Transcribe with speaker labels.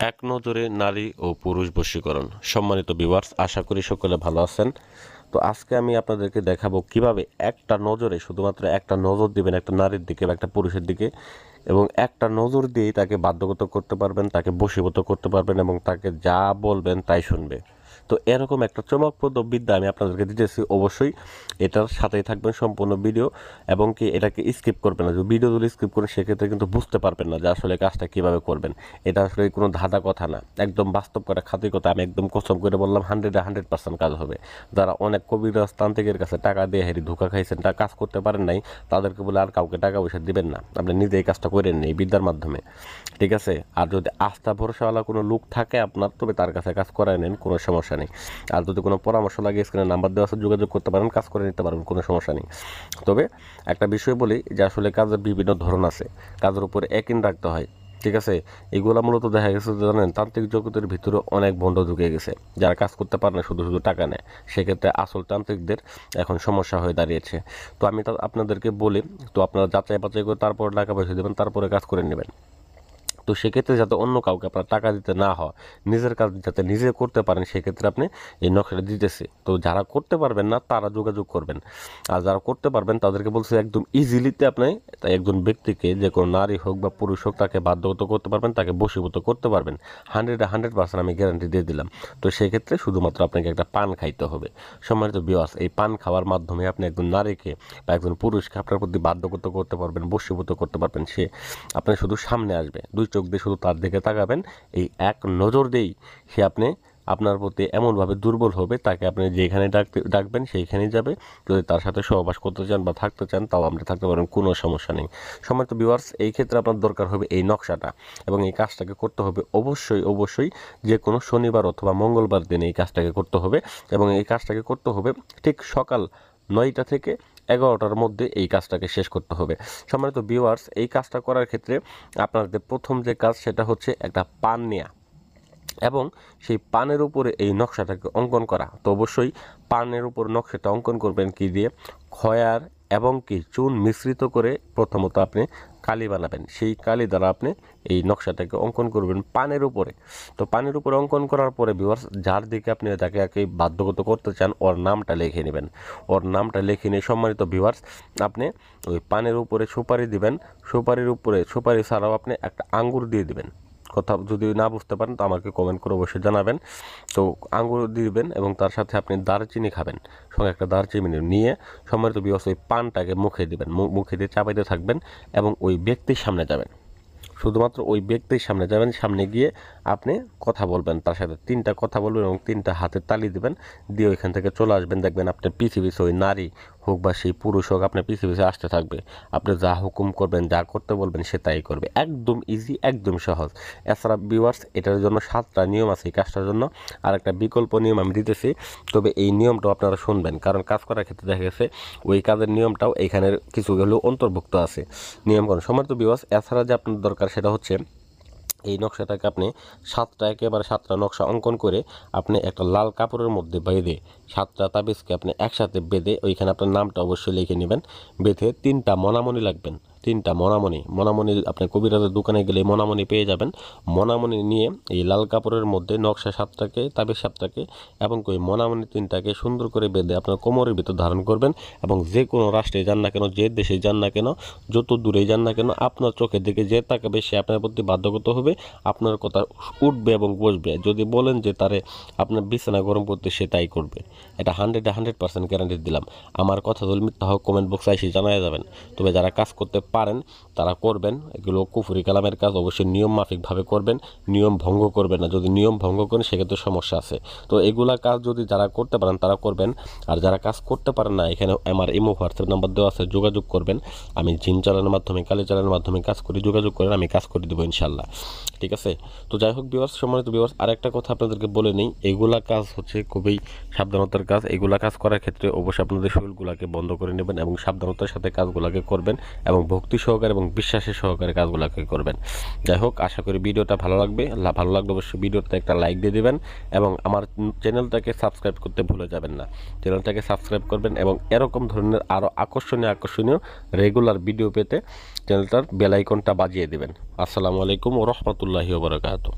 Speaker 1: এক নজরে নারী ও পুরুষ বশীকরণ। সম্মানিত বিভার্স আশা করি সকলে ভালো আছেন। তো আজকে আমি আপনাদেরকে দেখাবো কীভাবে একটা নজরে, শুধুমাত্র একটা নজর দিবেন একটা নারীর দিকে বা একটা পুরুষের দিকে, এবং একটা নজর দিয়েই তাকে বাধ্যগত করতে পারবেন, তাকে বশীভূত করতে পারবেন এবং তাকে যা বলবেন তাই শুনবে। তো এরকম একটা চমকপ্রদ বিদ্যা আমি আপনাদেরকে দিতেছি অবশ্যই। এটার সাথেই থাকবেন সম্পূর্ণ ভিডিও এবং কি এটাকে স্কিপ করবেন না। যদি ভিডিও যদি স্কিপ করেন, সেক্ষেত্রে কিন্তু বুঝতে পারবেন না যে আসলে কাজটা কীভাবে করবেন। এটা আসলে কোনো ধাঁধা কথা না। একদম বাস্তব করা খাতির কথা। আমি একদম কসম করে বললাম হান্ড্রেডে হান্ড্রেড পার্সেন্ট কাজ হবে। যারা অনেক কবিরাজ তান্ত্রিকের কাছে টাকা দিয়ে হেরি ধোকা খাইছেন, তা কাজ করতে পারেন নাই, তাদেরকে বলে আর কাউকে টাকা পয়সা দিবেন না। আপনি নিজে এই কাজটা করেন এই বিদ্যার মাধ্যমে। ঠিক আছে? আর যদি আস্থা ভরসাওয়ালা কোনো লোক থাকে আপনার, তবে তার কাছে কাজ করায় নেন, কোনো সমস্যা নেই। আর যদি কোনো পরামর্শ লাগে, স্ক্রিনে নাম্বার দেওয়া আছে, যোগাযোগ করতে পারেন, কাজ করে নিতে পারবেন, কোনো সমস্যা নেই। তবে একটা বিষয় বলি যে, আসলে কাজের বিভিন্ন ধরন আছে। কাজের উপরে একই রাখতে হয়, ঠিক আছে? এগুলো মূলত দেখা গেছে জানেন, তান্ত্রিক জগতের ভিতরে অনেক বন্ধ ঢুকে গেছে। যারা কাজ করতে পারে না, শুধু শুধু টাকা নেয়। সেক্ষেত্রে আসল তান্ত্রিকদের এখন সমস্যা হয়ে দাঁড়িয়েছে। তো আমি আপনাদেরকে বলি, তো আপনারা যাচাই বাছাই করে তারপর টাকা পয়সা দেবেন, তারপরে কাজ করে নেবেন। তো সেক্ষেত্রে যাতে অন্য কাউকে আপনার টাকা দিতে না হয়, নিজের কাজ যাতে নিজে করতে পারেন, সেক্ষেত্রে আপনি এই নকশাটা দিতেছে। তো যারা করতে পারবেন না, তারা যোগাযোগ করবেন। আর যারা করতে পারবেন, তাদেরকে বলছে একদম ইজিলিতে আপনি একজন ব্যক্তিকে, যে কোনো নারী হোক বা পুরুষ হোক, তাকে বাধ্যগত করতে পারবেন, তাকে বশীভূত করতে পারবেন। হান্ড্রেড হান্ড্রেড পার্সেন্ট আমি গ্যারান্টি দিয়ে দিলাম। তো সেক্ষেত্রে শুধুমাত্র আপনাকে একটা পান খাইতে হবে। সম্মানিত বিওয়াস এই পান খাওয়ার মাধ্যমে আপনি একজন নারীকে বা একজন পুরুষকে আপনার প্রতি বাধ্যগত করতে পারবেন, বশীভূত করতে পারবেন। সে আপনার শুধু সামনে আসবে। দুই চোখ দিয়ে শুধু তার দিকে তাকাবেন, এই এক নজর দিয়েই সে আপনি, আপনার প্রতি এমনভাবে দুর্বল হবে, তাকে আপনি যেখানে ডাকতে, ডাকবেন সেইখানেই যাবে। যদি তার সাথে সহবাস করতে চান বা থাকতে চান তাও আপনি থাকতে পারেন কোনো সমস্যা নেই। সম্মানিত ভিউয়ার্স এই ক্ষেত্রে আপনার দরকার হবে এই নকশাটা এবং এই কাজটাকে করতে হবে অবশ্যই অবশ্যই যে কোনো শনিবার অথবা মঙ্গলবার দিনে এই কাজটাকে করতে হবে এবং এই কাজটাকে করতে হবে ঠিক সকাল নয়টা থেকে এগারোটার মধ্যে এই কাজটাকে শেষ করতে হবে। সম্মানিত ভিউয়ার্স এই কাজটা করার ক্ষেত্রে আপনাদের প্রথম যে কাজ সেটা হচ্ছে একটা পান নেয়া এবং সেই পানের উপরে এই নকশাটাকে অঙ্কন করা। তো অবশ্যই পানের উপর নকশাটা অঙ্কন করবেন কি দিয়ে? খয়ার এবং কি চুন মিশ্রিত করে প্রথমত আপনি কালি বানাবেন। সেই কালি দ্বারা আপনি এই নকশাটাকে অঙ্কন করবেন পানের উপরে। তো পানের উপরে অঙ্কন করার পরে ভিউয়ার্স যার দিকে আপনি তাকে একে বাধ্যগত করতে চান, ওর নামটা লিখে নেবেন। ওর নামটা লিখে নিয়ে সম্মানিত ভিউয়ার্স আপনি ওই পানের উপরে সুপারি দিবেন। সুপারির উপরে, সুপারি ছাড়াও আপনি একটা আঙ্গুর দিয়ে দিবেন। কথা যদি না বুঝতে পারেন, তো আমাকে কমেন্ট করে অবশ্যই জানাবেন। তো আঙুর দিবেন এবং তার সাথে আপনি দারচিনি খাবেন। সঙ্গে একটা দারচিনি নিয়ে সম্মানিত বিবাস ওই পানটাকে মুখে দিবেন। মুখে দিয়ে চাপাইতে থাকবেন এবং ওই ব্যক্তির সামনে যাবেন। শুধুমাত্র ওই ব্যক্তির সামনে যাবেন। সামনে গিয়ে আপনি কথা বলবেন, তার সাথে তিনটা কথা বলবেন এবং তিনটা হাতে তালি দিবেন, দিয়ে ওইখান থেকে চলে আসবেন, দেখবেন আপনার পিছিয়ে ওই নারী হোক বা সেই পুরুষ হোক আপনার পিছিয়ে পিছিয়ে আসতে থাকবে। আপনি যা হুকুম করবেন, যা করতে বলবেন, সে তাই করবে। একদম ইজি একদম সহজ। এছাড়া ভিউয়ার্স এটার জন্য সাতটা নিয়ম আছে এই কাজটার জন্য। আর একটা বিকল্প নিয়ম আমি দিতেছি, তবে এই নিয়মটাও আপনারা শুনবেন। কারণ কাজ করার ক্ষেত্রে দেখা গেছে, ওই কাজের নিয়মটাও এইখানের কিছু হলেও অন্তর্ভুক্ত আছে। নিয়মকানুন সমর্থ বিবাস এছাড়া যে আপনার দরকার সেটা হচ্ছে এই নকশাটাকে আপনি সাতটা, একেবারে সাতটা নকশা অঙ্কন করে আপনি একটা লাল কাপড়ের মধ্যে বেঁধে সাতটা তাবিজকে আপনি একসাথে বেঁধে ওইখানে আপনার নামটা অবশ্যই লিখে নেবেন। বেঁধে তিনটা মনামনি লাগবেন। তিনটা মনামণি মনামণি আপনি কবিরাজের দোকানে গেলে মনামণি পেয়ে যাবেন। মনামণি নিয়ে এই লাল কাপড়ের মধ্যে নকশা সাতটাকে তাবিজ সাতটাকে এবং ওই মনামণি তিনটাকে সুন্দর করে বেঁধে আপনার কোমরের ভিতর ধারণ করবেন এবং যে কোনো রাষ্ট্রে যান না কেন, যে দেশে যান না কেন, যত দূরেই যান না কেন, আপনার চোখের দিকে যে তাকাবে সে আপনার প্রতি বাধ্যগত হবে, আপনার কথা উঠবে এবং বসবে। যদি বলেন যে তারে আপনার বিছানা গরম করতে সে তাই করবে। এটা হান্ড্রেডে হান্ড্রেড পার্সেন্ট গ্যারান্টি দিলাম। আমার কথা যদি মিথ্যা হোক কমেন্ট বক্সে এসে জানাই যাবেন। তবে যারা কাজ করতে পারেন, তারা করবেন। এগুলো কুফুরি কালামের কাজ, অবশ্যই নিয়ম মাফিকভাবে করবেন, নিয়ম ভঙ্গ করবেন না। যদি নিয়ম ভঙ্গ করেন, সেক্ষেত্রে সমস্যা আছে। তো এগুলা কাজ যদি যারা করতে পারেন, তারা করবেন। আর যারা কাজ করতে পারেন না, এখানে আমার ইমো হোয়াটসঅ্যাপ নাম্বার দেওয়া আছে, যোগাযোগ করবেন। আমি জিন চালানোর মাধ্যমে, কালি চালানোর মাধ্যমে কাজ করি, যোগাযোগ করেন, আমি কাজ করে দেবো ইনশাল্লাহ ঠিক আছে? তো যাই হোক বিভার্স সম্মানিত বিভার্স আরেকটা কথা আপনাদেরকে বলে নিই। এগুলা কাজ হচ্ছে খুবই সাবধানতার কাজ। এগুলা কাজ করার ক্ষেত্রে অবশ্যই আপনাদের শরীরগুলোকে বন্ধ করে নেবেন এবং সাবধানতার সাথে কাজগুলাকে করবেন এবং ভক্তি সহকারে এবং বিশ্বাসের সহকারে কাজগুলোকে করবেন। যাই হোক, আশা করি ভিডিওটা ভালো লাগবে। ভালো লাগলে অবশ্যই ভিডিওতে একটা লাইক দিয়ে দেবেন এবং আমার চ্যানেলটাকে সাবস্ক্রাইব করতে ভুলে যাবেন না। চ্যানেলটাকে সাবস্ক্রাইব করবেন এবং এরকম ধরনের আরও আকর্ষণীয় আকর্ষণীয় রেগুলার ভিডিও পেতে চ্যানেলটার বেলাইকনটা বাজিয়ে দেবেন। আসসালামু আলাইকুম রহমতুল্লাহি ওবরাকাতু